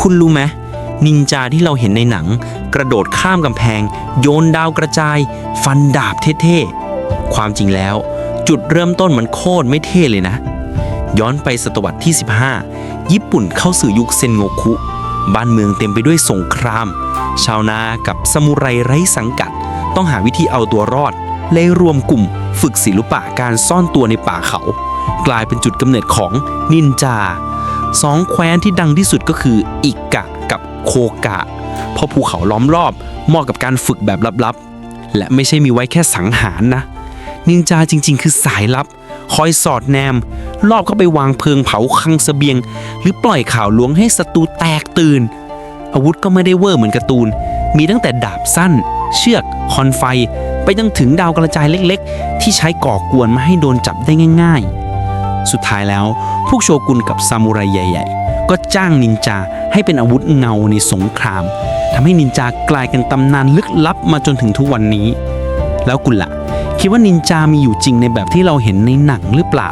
คุณรู้ไหมนินจาที่เราเห็นในหนัง กระโดดข้ามกำแพง โยนดาวกระจาย ฟันดาบเท่ๆ ความจริงแล้ว จุดเริ่มต้นมันโคตรไม่เท่เลยนะ ย้อนไปศตวรรษที่ 15 ญี่ปุ่นเข้าสู่ยุคเซนโงคุ บ้านเมืองเต็มไปด้วยสงคราม ชาวนากับซามูไรไร้สังกัด ต้องหาวิธีเอาตัวรอด เลยรวมกลุ่ม ฝึกศิลปะการซ่อนตัวในป่าเขา กลายเป็นจุดกำเนิดของนินจา สองแคว้นที่ดังที่สุดก็คืออิกะกับโคกะ เพราะภูเขาล้อมรอบเหมาะกับการฝึกแบบลับๆ และไม่ใช่มีไว้แค่สังหารนะ นินจาจริงๆ คือสายลับ คอยสอดแนมรอบเข้าไปวางเพลิงเผาคังเสบียง หรือปล่อยข่าวลวงให้ศัตรูแตกตื่น อาวุธก็ไม่ได้เวอร์เหมือนการ์ตูน มีตั้งแต่ดาบสั้น เชือกคอนไฟ ไปจนถึงดาวกระจายเล็กๆ ที่ใช้ก่อกวนม่ให้โดนจับได้ง่าย ๆ สุดท้ายแล้ว พวกโชกุนกับซามูไรใหญ่ ๆ ก็จ้างนินจาให้เป็นอาวุธเงาในสงครามทำให้นินจากลายเป็นตำนานลึกลับมาจนถึงทุกวันนี้ แล้วคุณล่ะ คิดว่านินจามีอยู่จริงในแบบที่เราเห็นในหนังหรือเปล่า